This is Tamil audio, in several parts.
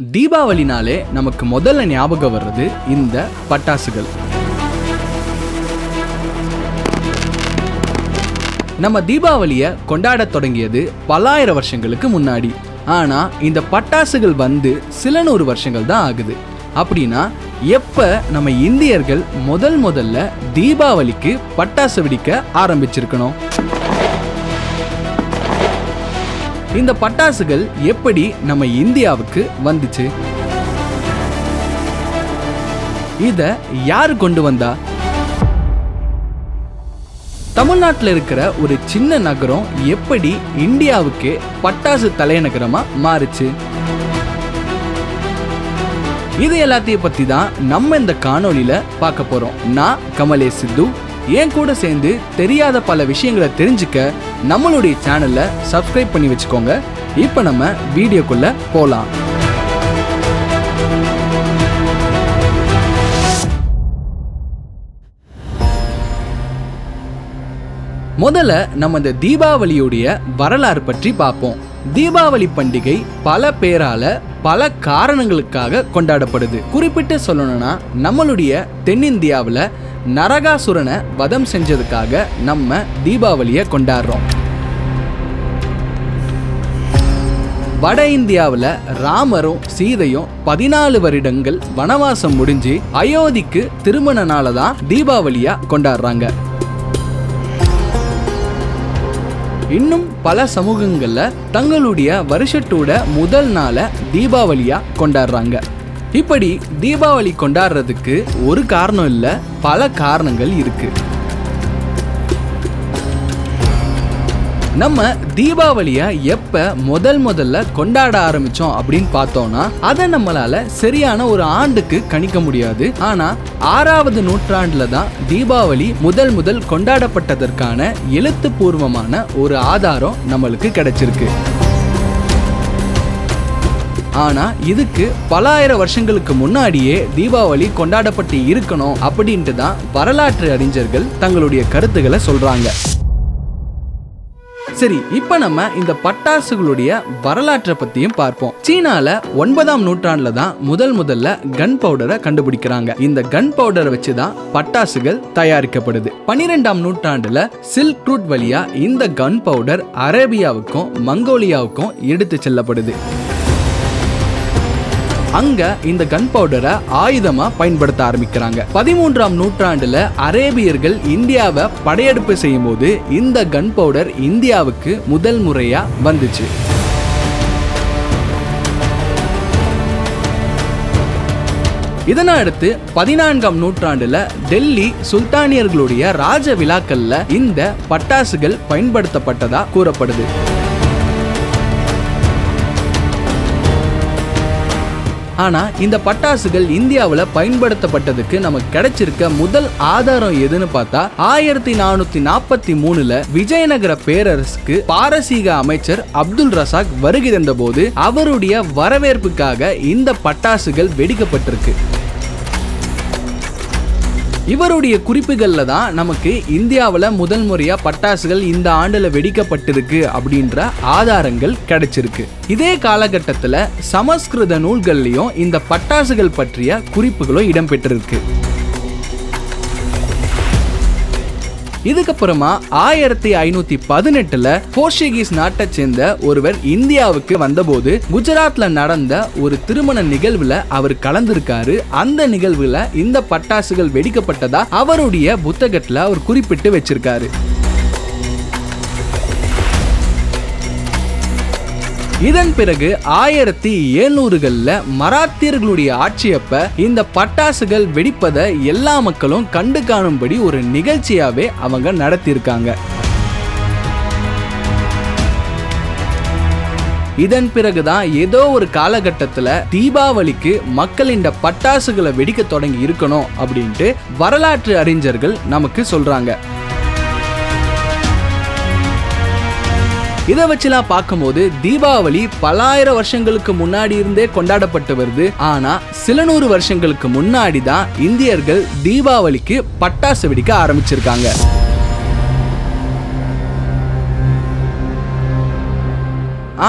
தீபாவளினாலே நமக்கு முதல்ல ஞாபகம் வர்றது இந்த பட்டாசுகள். நம்ம தீபாவளியை கொண்டாடத் தொடங்கியது பல்லாயிரம் வருஷங்களுக்கு முன்னாடி. ஆனா இந்த பட்டாசுகள் வந்து சில நூறு வருஷங்கள் தான் ஆகுது. அப்படின்னா எப்ப நம்ம இந்தியர்கள் முதல் முதல்ல தீபாவளிக்கு பட்டாசு வெடிக்க ஆரம்பிச்சிருக்கணும்? இந்த பட்டாசுகள் எப்படி நம்ம இந்தியாவுக்கு வந்துச்சு? இத யாரு கொண்டு வந்தா? தமிழ்நாட்டில் இருக்கிற ஒரு சின்ன நகரம் எப்படி இந்தியாவுக்கே பட்டாசு தலைநகரமா மாறுச்சு? இது எல்லாத்தையும் பத்தி தான் நம்ம இந்த காணொலியில பார்க்க போறோம். நான் கமலேஷ் சித்து. என் கூட சேர்ந்து தெரியாத பல விஷயங்களை தெரிஞ்சுக்க நம்மளுடைய சேனலை சப்ஸ்கிரைப் பண்ணி வச்சுக்கோங்க. இப்போ நம்ம வீடியோக்குள்ள போலாம். முதல்ல நம்ம இந்த தீபாவளியுடைய வரலாறு பற்றி பார்ப்போம். தீபாவளி பண்டிகை பல பேரால பல காரணங்களுக்காக கொண்டாடப்படுது. குறிப்பிட்டு சொல்லணும்னா நம்மளுடைய தென்னிந்தியாவில் நரகாசுரனை வதம் செஞ்சதுக்காக நம்ம தீபாவளியை கொண்டாடுறோம். வட இந்தியாவில் ராமரும் சீதையும் பதினாலு வருடங்கள் வனவாசம் முடிஞ்சு அயோத்திக்கு திருமணனால தான் தீபாவளியா கொண்டாடுறாங்க. இன்னும் பல சமூகங்களில் தங்களுடைய வருஷத்தோட முதல் நாளை தீபாவளியா கொண்டாடுறாங்க. இப்படி தீபாவளி கொண்டாடுறதுக்கு ஒரு காரணம் இல்லை பல காரணங்கள் இருக்கு. நம்ம தீபாவளியை எப்போ முதல் முதல்ல கொண்டாட ஆரம்பித்தோம் அப்படின்னு பார்த்தோம்னா அதை நம்மளால் சரியான ஒரு ஆண்டுக்கு கணிக்க முடியாது. ஆனால் ஆறாவது நூற்றாண்டில் தான் தீபாவளி முதல் முதல் கொண்டாடப்பட்டதற்கான எழுத்துப்பூர்வமான ஒரு ஆதாரம் நம்மளுக்கு கிடைச்சிருக்கு. ஆனா இதுக்கு பல ஆயிரம் வருஷங்களுக்கு முன்னாடியே தீபாவளி கொண்டாடப்பட்டு இருக்கணும் அப்படின்ட்டு தான் வரலாற்று அறிஞர்கள் தங்களுடைய கருத்துக்களை சொல்றாங்க. சரி இப்போ நம்ம இந்த பட்டாசுகளுடைய வரலாற்றை பத்தியும் பார்ப்போம். சீனால ஒன்பதாம் நூற்றாண்டுல தான் முதல் முதல்ல கன் பவுடரை கண்டுபிடிக்கிறாங்க. இந்த கன் பவுடரை வச்சு தான் பட்டாசுகள் தயாரிக்கப்படுது. பன்னிரெண்டாம் நூற்றாண்டுல சில்க் ரூட் வழியா இந்த கன் பவுடர் அரேபியாவுக்கும் மங்கோலியாவுக்கும் எடுத்து செல்லப்படுது. அங்க இந்த கன் பவுடரை ஆயுதமா பயன்படுத்த ஆரம்பிக்கிறாங்க. பதிமூன்றாம் நூற்றாண்டுல அரேபியர்கள் இந்தியாவை படையெடுப்பு செய்யும் போது இந்த கன் பவுடர் இந்தியாவுக்கு முதல் முறையா வந்துச்சு. இதனை அடுத்து பதினான்காம் நூற்றாண்டுல டெல்லி சுல்தானியர்களுடைய ராஜ விழாக்கள்ல இந்த பட்டாசுகள் பயன்படுத்தப்பட்டதா கூறப்படுது. ஆனா இந்த பட்டாசுகள் இந்தியாவில் பயன்படுத்தப்பட்டதுக்கு நமக்கு கிடைச்சிருக்க முதல் ஆதாரம் எதுன்னு பார்த்தா ஆயிரத்தி நானூத்தி நாற்பத்தி மூணுல விஜயநகர பேரரசுக்கு பாரசீக அமைச்சர் அப்துல் ரசாக் வருகை தந்தபோது அவருடைய வரவேற்புக்காக இந்த பட்டாசுகள் வெடிக்கப்பட்டிருக்கு. இவருடைய குறிப்புகளில் தான் நமக்கு இந்தியாவில் முதல் முறையாக பட்டாசுகள் இந்த ஆண்டில் வெடிக்கப்பட்டிருக்கு அப்படின்ற ஆதாரங்கள் கிடைச்சிருக்கு. இதே காலகட்டத்தில் சமஸ்கிருத நூல்கள்லையும் இந்த பட்டாசுகள் பற்றிய குறிப்புகளும் இடம்பெற்றிருக்கு இதுக்கப்புறமா ஆயிரத்தி ஐநூத்தி பதினெட்டுல போர்ச்சுகீஸ் நாட்டை சேர்ந்த ஒருவர் இந்தியாவுக்கு வந்தபோது குஜராத்ல நடந்த ஒரு திருமண நிகழ்வுல அவர் கலந்திருக்காரு. அந்த நிகழ்வுல இந்த பட்டாசுகள் வெடிக்கப்பட்டதா அவருடைய புத்தகத்துல அவர் குறிப்பிட்டு வச்சிருக்காரு. இதன் பிறகு ஆயிரத்தி எழுநூறுகள்ல மராத்தியர்களுடைய ஆட்சியப்ப இந்த பட்டாசுகள் வெடிப்பதை எல்லா மக்களும் கண்டு காணும்படி ஒரு நிகழ்ச்சியாவே அவங்க நடத்தியிருக்காங்க. இதன் பிறகுதான் ஏதோ ஒரு காலகட்டத்தில் தீபாவளிக்கு மக்கள் இந்த பட்டாசுகளை வெடிக்க தொடங்கி இருக்கணும் அப்படின்ட்டு வரலாற்று அறிஞர்கள் நமக்கு சொல்றாங்க. இதை வச்சுலாம் பார்க்கும்போது தீபாவளி பலாயிரம் வருஷங்களுக்கு முன்னாடி இருந்தே கொண்டாடப்பட்டு வருது. ஆனா சில நூறு வருஷங்களுக்கு முன்னாடி தான் இந்தியர்கள் தீபாவளிக்கு பட்டாசு வெடிக்க ஆரம்பிச்சிருக்காங்க.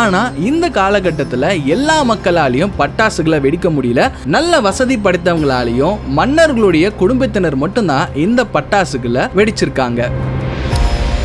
ஆனா இந்த காலகட்டத்துல எல்லா மக்களாலையும் பட்டாசுகளை வெடிக்க முடியல. நல்ல வசதி படைத்தவங்களாலையும் மன்னர்களுடைய குடும்பத்தினர் மட்டும்தான் இந்த பட்டாசுகளை வெடிச்சிருக்காங்க.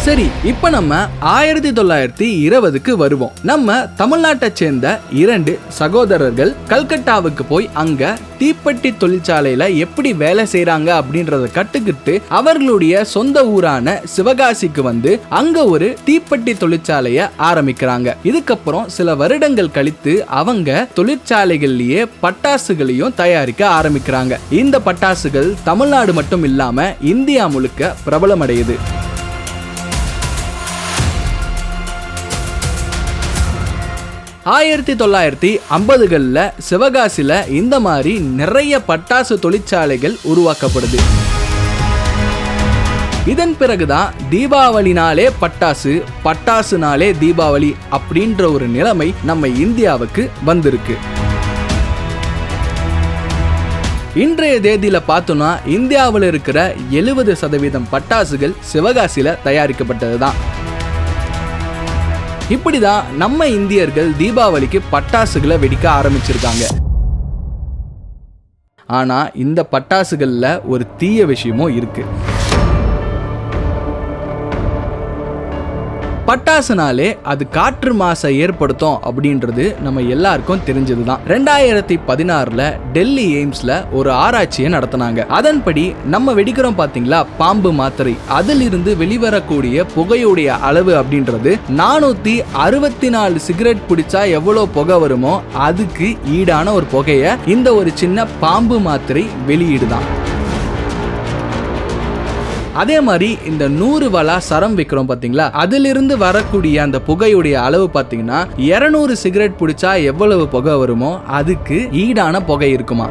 சரி இப்ப நம்ம ஆயிரத்தி தொள்ளாயிரத்தி இருபதுக்கு வருவோம். நம்ம தமிழ்நாட்டை சேர்ந்த இரண்டு சகோதரர்கள் கல்கட்டாவுக்கு போய் அங்க தீப்பெட்டி தொழிற்சாலையில எப்படி வேலை செய்யறாங்க அப்படின்றத கட்டுக்கிட்டு அவர்களுடைய சொந்த ஊரான சிவகாசிக்கு வந்து அங்க ஒரு தீப்பெட்டி தொழிற்சாலையை ஆரம்பிக்கிறாங்க. இதுக்கப்புறம் சில வருடங்கள் கழித்து அவங்க தொழிற்சாலைகள்லயே பட்டாசுகளையும் தயாரிக்க ஆரம்பிக்கிறாங்க. இந்த பட்டாசுகள் தமிழ்நாடு மட்டும் இல்லாம இந்தியா முழுக்க பிரபலமடையுது. ஆயிரத்தி தொள்ளாயிரத்தி ஐம்பதுகளில் சிவகாசியில் இந்த மாதிரி நிறைய பட்டாசு தொழிற்சாலைகள் உருவாக்கப்படுது. இதன் பிறகுதான் தீபாவளினாலே பட்டாசு பட்டாசுனாலே தீபாவளி அப்படின்ற ஒரு நிலைமை நம்ம இந்தியாவுக்கு வந்திருக்கு. இன்றைய தேதியில் பார்த்தோன்னா இந்தியாவில் இருக்கிற எழுபது சதவீதம் பட்டாசுகள் சிவகாசியில் தயாரிக்கப்பட்டது தான் இப்படிதான் நம்ம இந்தியர்கள் தீபாவளிக்கு பட்டாசுகளை வெடிக்க ஆரம்பிச்சிருக்காங்க. ஆனால் இந்த பட்டாசுகளில் ஒரு தீய விஷயமும் இருக்குது பட்டாசுனாலே அது காற்று மாசை ஏற்படுத்தும் அப்படின்றது நம்ம எல்லாருக்கும் தெரிஞ்சதுதான். ரெண்டாயிரத்தி பதினாறுல டெல்லி எய்ம்ஸ்ல ஒரு ஆராய்ச்சியை நடத்தினாங்க. அதன்படி நம்ம வெடிக்கிறோம் பாத்தீங்களா? பாம்பு மாத்திரை. அதிலிருந்து வெளிவரக்கூடிய புகையுடைய அளவு அப்படின்றது நானூத்தி அறுபத்தி நாலு சிகரெட் பிடிச்சா எவ்வளவு புகை வருமோ அதுக்கு ஈடான ஒரு புகையை இந்த ஒரு சின்ன பாம்பு மாத்திரை வெளியீடுதான். அதே மாதிரி இந்த நூறு வலா சரம் விற்கிறோம் பார்த்தீங்களா அதிலிருந்து வரக்கூடிய அந்த புகையுடைய அளவு பார்த்தீங்கன்னா இரநூறு சிகரெட் பிடிச்சா எவ்வளவு புகை வருமோ அதுக்கு ஈடான புகை இருக்குமா?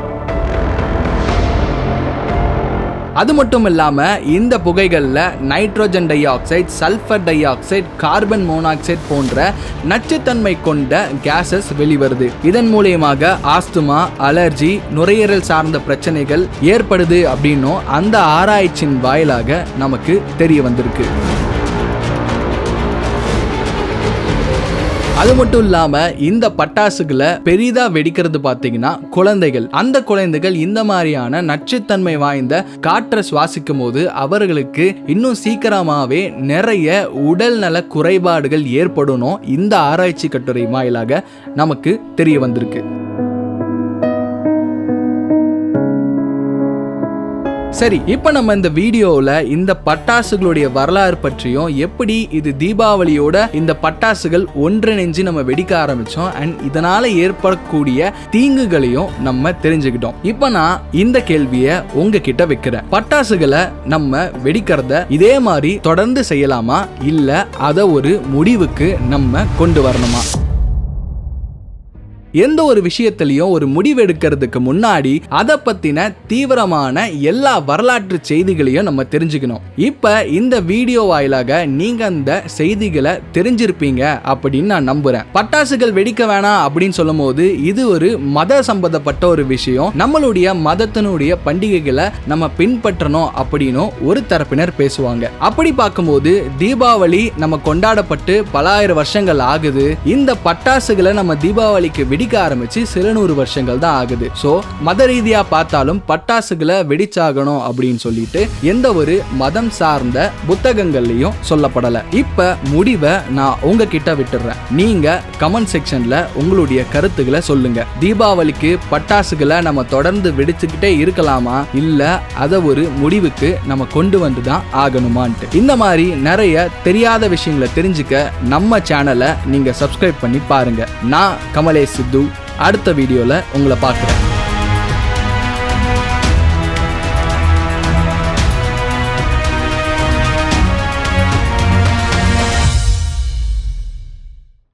அது மட்டும் இல்லாமல் இந்த புகைகளில் nitrogen dioxide sulphur dioxide carbon monoxide போன்ற நச்சுத்தன்மை கொண்ட கேசஸ் வெளிவருது. இதன் மூலியமாக ஆஸ்துமா அலர்ஜி நுரையீரல் சார்ந்த பிரச்சனைகள் ஏற்படுது அப்படின்னும் அந்த ஆராய்ச்சியின் வாயிலாக நமக்கு தெரிய வந்திருக்கு. அது மட்டும் இல்லாம இந்த பட்டாசுகளை பெரிதா வெடிக்கிறது பாத்தீங்கன்னா குழந்தைகள். அந்த குழந்தைகள் இந்த மாதிரியான நச்சுத்தன்மை வாய்ந்த காற்றை சுவாசிக்கும் போது அவர்களுக்கு இன்னும் சீக்கிரமாவே நிறைய உடல் நல குறைபாடுகள் ஏற்படணும். இந்த ஆராய்ச்சி கட்டுரை வாயிலாக நமக்கு தெரிய வந்திருக்கு. சரி இப்போ நம்ம இந்த வீடியோவில் இந்த பட்டாசுகளுடைய வரலாறு பற்றியும் எப்படி இது தீபாவளியோட இந்த பட்டாசுகள் ஒன்றிணைஞ்சு நம்ம வெடிக்க ஆரம்பித்தோம் அண்ட் இதனால் ஏற்படக்கூடிய தீங்குகளையும் நம்ம தெரிஞ்சுக்கிட்டோம். இப்போ நான் இந்த கேள்வியை உங்ககிட்ட வைக்கிறேன். பட்டாசுகளை நம்ம வெடிக்கிறத இதே மாதிரி தொடர்ந்து செய்யலாமா? இல்லை அதை ஒரு முடிவுக்கு நம்ம கொண்டு வரணுமா? எந்த ஒரு விஷயத்திலையும் ஒரு முடிவெடுக்கிறதுக்கு முன்னாடி அதை பற்றின தீவிரமான எல்லா வரலாற்று செய்திகளையும் நம்ம தெரிஞ்சுக்கணும். இப்போ இந்த வீடியோ வாயிலாக நீங்கள் அந்த செய்திகளை தெரிஞ்சிருப்பீங்க அப்படின்னு நான் நம்புகிறேன் பட்டாசுகள் வெடிக்க வேணாம் அப்படின்னு சொல்லும் போது இது ஒரு மத சம்பந்தப்பட்ட ஒரு விஷயம். நம்மளுடைய மதத்தினுடைய பண்டிகைகளை நம்ம பின்பற்றணும் அப்படின்னு ஒரு தரப்பினர் பேசுவாங்க. அப்படி பார்க்கும்போது தீபாவளி நம்ம கொண்டாடப்பட்டு பல ஆயிரம் வருஷங்கள் ஆகுது. இந்த பட்டாசுகளை நம்ம தீபாவளிக்கு வெடிக்க ஆரம்பிச்சு சில நூறு வருஷங்கள் தான் ஆகுது. ஸோ மத ரீதியா பார்த்தாலும் பட்டாசுகளை வெடிச்சாகணும் அப்படின்னு சொல்லிட்டு எந்த ஒரு மதம் சார்ந்த புத்தகங்கள்லையும் சொல்லப்படல. இப்ப முடிவை நான் உங்ககிட்ட விட்டுறேன். நீங்க கமெண்ட் செக்ஷன்ல உங்களுடைய கருத்துக்களை சொல்லுங்க. தீபாவளிக்கு பட்டாசுகளை நம்ம தொடர்ந்து வெடிச்சுக்கிட்டே இருக்கலாமா? இல்ல அதை ஒரு முடிவுக்கு நம்ம கொண்டு வந்து தான் ஆகணுமான்ட்டு. இந்த மாதிரி நிறைய தெரியாத விஷயங்களை தெரிஞ்சுக்க நம்ம சேனலை நீங்க சப்ஸ்கிரைப் பண்ணி பாருங்க. நான் கமலேஷ் சித்து அடுத்த வீடியோவில் உங்களை பார்க்குறேன்.